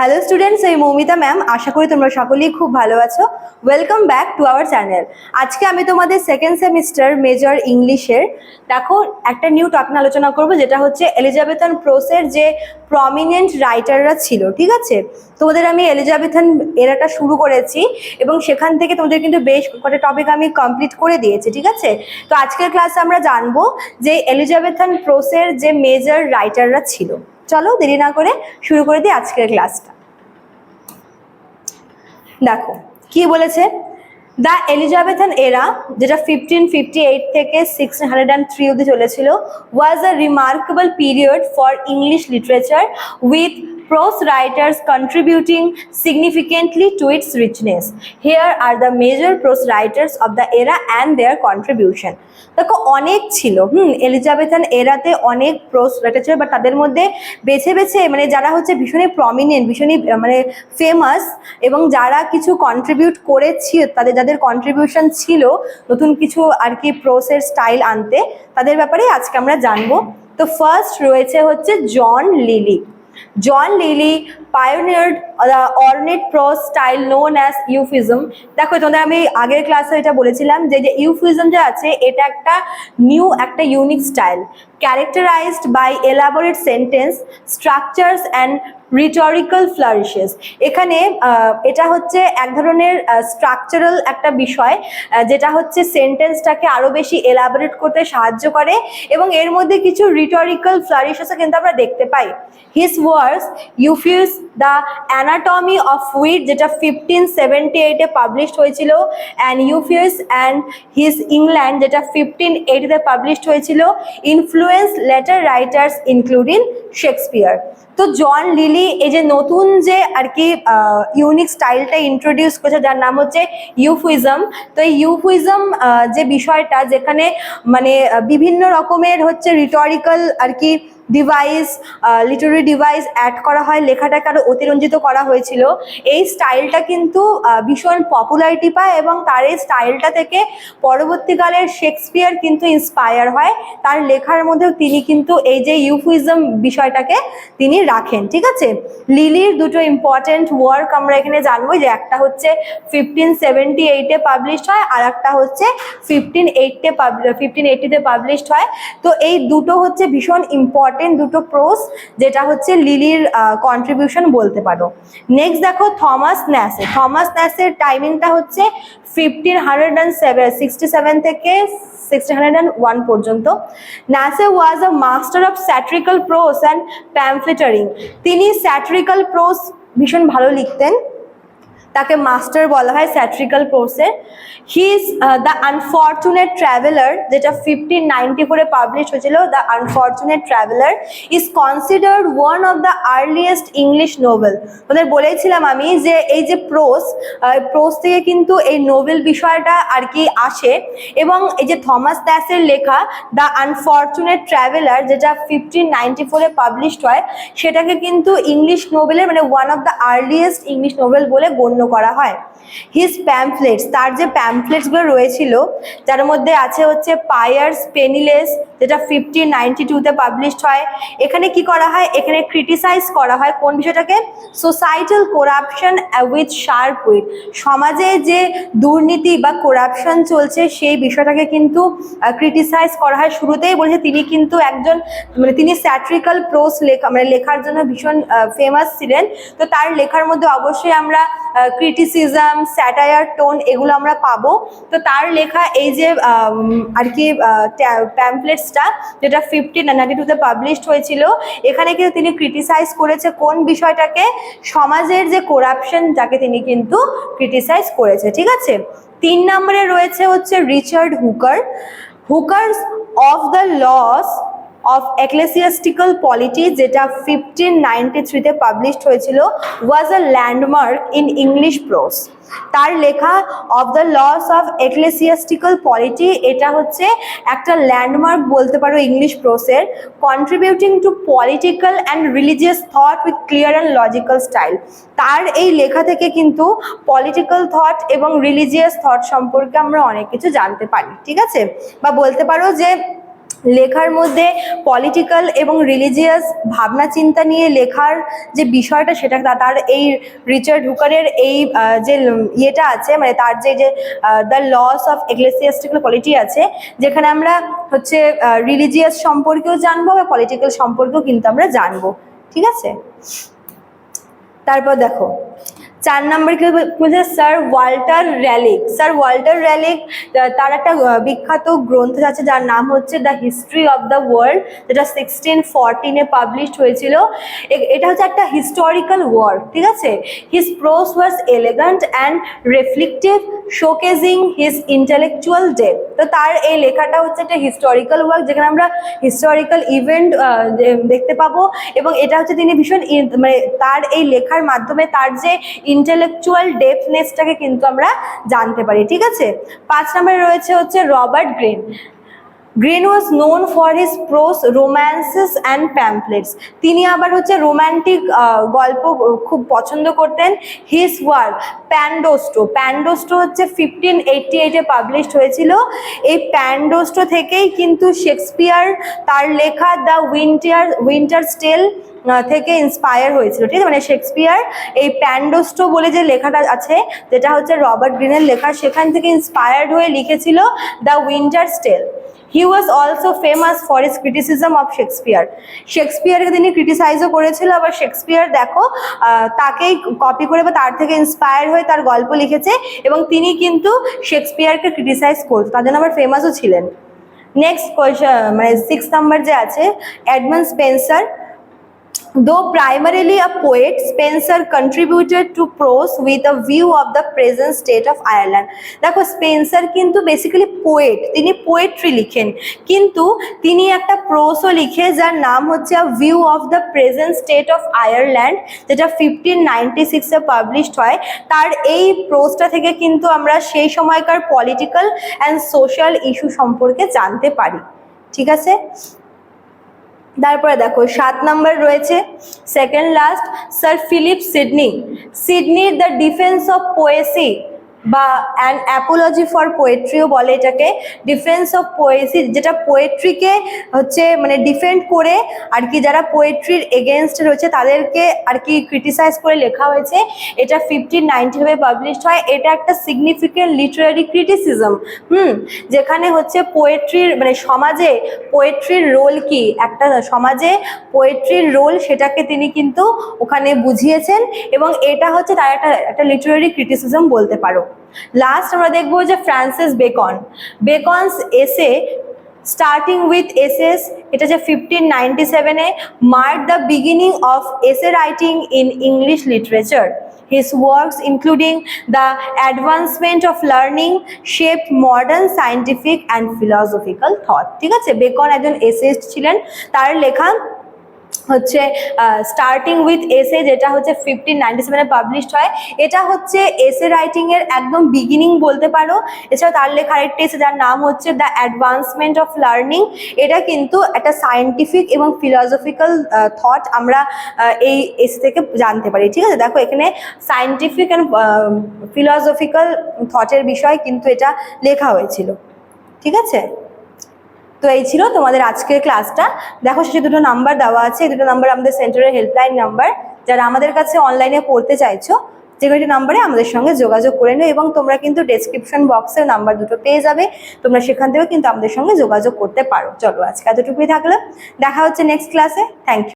Hello students এই Moumita ma'am আশা করি তোমরা সকলেই খুব ভালো আছো। Welcome back to our channel আজকে আমি তোমাদের সেকেন্ড সেমিস্টার মেজর ইংলিশের দেখো, একটা নিউ টপিক আলোচনা করব, যেটা হচ্ছে এলিজাবেথন প্রোসের যে প্রমিনেন্ট রাইটাররা ছিল, ঠিক আছে? তোমাদের আমি এলিজাবেথন এরাটা শুরু করেছি, এবং সেখান থেকে তোমাদের কিন্তু বেশ কটা টপিক আমি কমপ্লিট করে দিয়েছি, ঠিক আছে? তো আজকের ক্লাসে আমরা জানব যে এলিজাবেথন প্রোসের যে মেজর রাইটাররা ছিল। চলো দেরি না করে শুরু করে দিই আজকের ক্লাসটা। দেখো, কি বলেছে? দ্য এলিজাবেথান এরা, যেটা ফিফটিন ফিফটি এইট থেকে সিক্সটিন হান্ড্রেড অ্যান্ড থ্রি অব্দি চলেছিল was a remarkable period for English literature with prose writers contributing significantly to its richness. Here are the major prose writers of the era and their contribution. দেখো, অনেক ছিল, হুম, Elizabethan এরাতে অনেক প্রোস writer ছিল but তাদের মধ্যে বেছে বেছে মানে যারা হচ্ছে ভীষণই প্রমিনেন্ট ভীষণই মানে ফেমাস এবং যারা কিছু কন্ট্রিবিউট করেছিল তাদের, যাদের কন্ট্রিবিউশন ছিল নতুন কিছু আর কি প্রোসের স্টাইল আনতে, তাদের ব্যাপারে আজকে আমরা জানব তো ফার্স্ট রয়েছে হচ্ছে John Lyly John Lyly pioneered the ornate style known known euphuism দেখো তোমাদের আমি আগের ক্লাসে এটা বলেছিলাম যে যে ইউফিজম যে আছে, এটা একটা নিউ একটা unique style characterized by elaborate sentence, structures, and rhetorical flourishes. এখানে এটা হচ্ছে এক ধরনের স্ট্রাকচারাল একটা বিষয় যেটা হচ্ছে সেন্টেন্সটাকে আরও বেশি এলাবোরেট করতে সাহায্য করে এবং এর মধ্যে কিছু রিটরিক্যাল ফ্লারিশেসও কিন্তু আমরা দেখতে পাই। His works Euphues the anatomy of wit যেটা ফিফটিন সেভেন্টি এইটে পাবলিশড হয়েছিল and Euphues and his England যেটা ফিফটিন এইটিতে পাবলিশড হয়েছিল influence later writers including Shakespeare তো জন লিলি এই যে নতুন যে আর কি ইউনিক স্টাইলটা ইন্ট্রোডিউস করেছে, যার নাম হচ্ছে ইউফুইজম তো এই ইউফুইজম যে বিষয়টা যেখানে মানে বিভিন্ন রকমের হচ্ছে রিটরিক্যাল আর কি ডিভাইস লিটারি ডিভাইস অ্যাড করা হয়। লেখাটাকে আরও অতিরঞ্জিত করা হয়েছিল। এই স্টাইলটা কিন্তু ভীষণ পপুলারিটি পায় এবং তার এই স্টাইলটা থেকে পরবর্তীকালের শেক্সপিয়ার কিন্তু ইন্সপায়ার হয়। তার লেখার মধ্যেও তিনি কিন্তু এই যে ইউফুইজম বিষয়টাকে তিনি রাখেন, ঠিক আছে? লিলির দুটো ইম্পর্টেন্ট ওয়ার্ক আমরা এখানে জানব, যে একটা হচ্ছে ফিফটিন সেভেন্টি এইটে পাবলিশড হয়, আর একটা হচ্ছে ফিফটিন এইটে ফিফটিন এইটিতে পাবলিশড হয়। তো এই দুটো হচ্ছে ভীষণ ইম্পর্টেন্ট দুটো প্রোস যেটা হচ্ছে লিলির কন্ট্রিবিউশন বলতে পারো। নেক্সট দেখো থমাস ন্যাসে থমাস ন্যাসের টাইমিংটা হচ্ছে fifteen hundred and seven sixty seven থেকে সিক্সটিন হান্ড্রেড অ্যান্ড ওয়ান পর্যন্ত Nashe was a master of satirical prose and pamphleteering তিনি স্যাট্রিক্যাল প্রোস ভীষণ ভালো লিখতেন। তাকে মাস্টার বলা হয় satirical প্রোসের he is the unfortunate traveller যেটা ফিফটিন নাইনটি ফোরে পাবলিশ হয়েছিল the unfortunate traveller is considered one of the earliest English novel ওদের বলেছিলাম আমি যে এই যে প্রোস প্রোস থেকে কিন্তু এই নোবেল বিষয়টা আর কি আসে। এবং এই যে থমাস দ্যাসের লেখা দ্য আনফর্চুনেট ট্রাভেলার যেটা ফিফটিন নাইনটি ফোরে পাবলিশড হয়, সেটাকে কিন্তু ইংলিশ নোবেলের মানে one of the earliest English novel বলে গণ্য করা হয়। হিজ প্যামফ্লেটস তার যে প্যামফ্লেটসগুলো রয়েছিল, যার মধ্যে আছে হচ্ছে পায়ার্স পেনিলেস যেটা ফিফটিন নাইনটি টুতে পাবলিশড হয়। এখানে কি করা হয়? এখানে ক্রিটিসাইজ করা হয় কোন বিষয়টাকে? Societal corruption with sharp with সমাজে যে দুর্নীতি বা করাপশন চলছে, সেই বিষয়টাকে কিন্তু ক্রিটিসাইজ করা হয়। শুরুতেই বলেছে তিনি কিন্তু একজন মানে তিনি স্যাট্রিক্যাল প্রোস লেখা মানে লেখার জন্য ভীষণ ফেমাস ছিলেন। তো তার লেখার মধ্যে অবশ্যই আমরা ক্রিটিসিজম স্যাটায়ার টোন এগুলো আমরা পাবো। তো তার লেখা এই যে আর কি প্যাম্পলেটসটা যেটা ফিফটিন নাইনটি টুতে পাবলিশড হয়েছিল, এখানে কিন্তু তিনি ক্রিটিসাইজ করেছে কোন বিষয়টাকে? সমাজের যে করাপশন যাকে তিনি কিন্তু ক্রিটিসাইজ করেছে, ঠিক আছে? তিন নম্বরে রয়েছে হচ্ছে Richard Hooker. Hooker's of the laws of ecclesiastical polity যেটা ফিফটিন নাইনটি থ্রিতে পাবলিশড হয়েছিল was a landmark in English prose তার লেখা of the laws of ecclesiastical polity এটা হচ্ছে একটা ল্যান্ডমার্ক বলতে পারো English প্রোসের contributing to political and religious thought with clear and logical style তার এই লেখা থেকে কিন্তু পলিটিক্যাল থট এবং রিলিজিয়াস থট সম্পর্কে আমরা অনেক কিছু জানতে পারি, ঠিক আছে? বা বলতে পারো যে লেখার মধ্যে পলিটিক্যাল এবং রিলিজিয়াস ভাবনা চিন্তা নিয়ে লেখার যে বিষয়টা সেটা তার এই রিচার্ড হুকারের এই যে ইয়েটা আছে মানে তার যে যে the laws of ecclesiastical polity আছে, যেখানে আমরা হচ্ছে রিলিজিয়াস সম্পর্কেও জানব বা পলিটিক্যাল সম্পর্কেও কিন্তু আমরা জানব। ঠিক আছে? তারপর দেখো চার নম্বর কি বলছে? Sir Walter Raleigh sir Walter Raleigh তার একটা বিখ্যাত গ্রন্থ আছে যার নাম হচ্ছে the history of the world যেটা সিক্সটিন ফোরটিনে পাবলিশড হয়েছিল। এটা হচ্ছে একটা হিস্টোরিক্যাল ওয়ার্ক ঠিক আছে? His prose was elegant and reflective showcasing his intellectual depth তো তার এই লেখাটা হচ্ছে একটা হিস্টোরিক্যাল ওয়ার্ক যেখানে আমরা হিস্টোরিক্যাল ইভেন্ট দেখতে পাবো। এবং এটা হচ্ছে তিনি ভীষণ মানে তার এই লেখার মাধ্যমে তার যে ইন্টেলেকচুয়াল ডেপনেসটাকে কিন্তু আমরা জানতে পারি, ঠিক আছে? পাঁচ নম্বরে রয়েছে হচ্ছে Robert Greene. Greene was known for his prose romances and pamphlets তিনি আবার হচ্ছে রোম্যান্টিক গল্প খুব পছন্দ করতেন। হিজ ওয়ার্ক প্যান্ডোস্টো প্যান্ডোস্টো হচ্ছে ফিফটিন এইটটি এইটে পাবলিশড হয়েছিল। এই প্যান্ডোস্টো থেকেই কিন্তু শেক্সপিয়ার তার লেখা দ্য উইন্টার উইন্টার স্টেল থেকে ইন্সপায়ার হয়েছিল, ঠিক আছে? মানে শেক্সপিয়ার এই প্যান্ডোস্টো বলে যে লেখাটা আছে, যেটা হচ্ছে রবার্ট গ্রিনের লেখা, সেখান থেকে ইন্সপায়ার্ড হয়ে লিখেছিল the winter's tale he was also famous for his criticism of Shakespeare শেক্সপিয়ারকে তিনি ক্রিটিসাইজও করেছিল, আবার শেক্সপিয়ার দেখো তাকেই কপি করে বা তার থেকে ইন্সপায়ার হয়ে তার গল্প লিখেছে, এবং তিনি কিন্তু শেক্সপিয়ারকে ক্রিটিসাইজ করতো, তার জন্য আবার ফেমাসও ছিলেন। নেক্সট কোয়েশ্চন মানে সিক্স নাম্বার যে আছে Edmund Spenser Though primarily a poet, Spencer contributed to prose with a view of the present state of Ireland. দেখো স্পেন্সার কিন্তু বেসিক্যালি পোয়েট তিনি পোয়েট্রি লিখেন। কিন্তু তিনি একটা প্রোসও লিখে যার নাম হচ্ছে a view of the present state of Ireland যেটা ফিফটিন নাইনটি সিক্সে পাবলিশড হয়। তার এই প্রোসটা থেকে কিন্তু আমরা সেই সময়কার পলিটিক্যাল অ্যান্ড সোশ্যাল ইস্যু সম্পর্কে জানতে পারি। ঠিক আছে? তারপরে দেখো, সাত নাম্বার রয়েছে second last Sir Philip Sidney সিডনির the defence of poesy বা অ্যান অ্যাপোলজি ফর পোয়েট্রিও বলে এটাকে। ডিফেন্স অফ পোয়েসি যেটা পোয়েট্রিকে হচ্ছে মানে ডিফেন্ড করে, আর কি যারা পোয়েট্রির এগেনস্ট রয়েছে, তাদেরকে আর কি ক্রিটিসাইজ করে লেখা হয়েছে। এটা ফিফটিন নাইনটি ভাবে পাবলিশড হয়। এটা একটা সিগনিফিকেন্ট লিটারারি ক্রিটিসিজম হুম? যেখানে হচ্ছে পোয়েট্রির মানে সমাজে পোয়েট্রির রোল কি? একটা সমাজে পোয়েট্রির রোল সেটাকে তিনি কিন্তু ওখানে বুঝিয়েছেন এবং এটা হচ্ছে তার একটা একটা লিটারারি ক্রিটিসিজম বলতে পারো। লাস্ট আমরা দেখব যে ফ্রান্সিস বেকন বেকনস এসে স্টার্টিং উইথ এসএস এটা যে ফিফটিন নাইনটি সেভেনে mark the beginning of essay writing in English literature His works, including the advancement of learning, shaped modern scientific and philosophical thought. ঠিক আছে? বেকন একজন এসেস্ট ছিলেন। তার লেখা হচ্ছে স্টার্টিং উইথ এসে যেটা হচ্ছে ফিফটিন নাইনটি সেভেনে পাবলিশড হয়। এটা হচ্ছে এসে রাইটিং এর একদম বিগিনিং বলতে পারো। এছাড়া তার লেখা আরেকটা এসে যার নাম হচ্ছে দ্য অ্যাডভান্সমেন্ট অফ লার্নিং এটা কিন্তু একটা সায়েন্টিফিক এবং ফিলসফিক্যাল থট আমরা এই এসে থেকে জানতে পারি। ঠিক আছে? দেখো, এখানে সায়েন্টিফিক অ্যান্ড ফিলসফিক্যাল থটের বিষয় কিন্তু এটা লেখা হয়েছিল। ঠিক আছে? তো এই ছিল তোমাদের আজকের ক্লাসটা দেখো শেষে দুটো নাম্বার দেওয়া আছে। এই দুটো নাম্বার আমাদের সেন্টারের হেল্পলাইন নাম্বার যারা আমাদের কাছে অনলাইনে পড়তে চাইছো, যে কোনো নাম্বারে আমাদের সঙ্গে যোগাযোগ করে নিও এবং তোমরা কিন্তু ডেসক্রিপশন বক্সের নাম্বার দুটো পেয়ে যাবে। তোমরা সেখান থেকেও কিন্তু আমাদের সঙ্গে যোগাযোগ করতে পারো। চলো আজকে এতটুকুই থাকল। দেখা হচ্ছে নেক্সট ক্লাসে থ্যাংক ইউ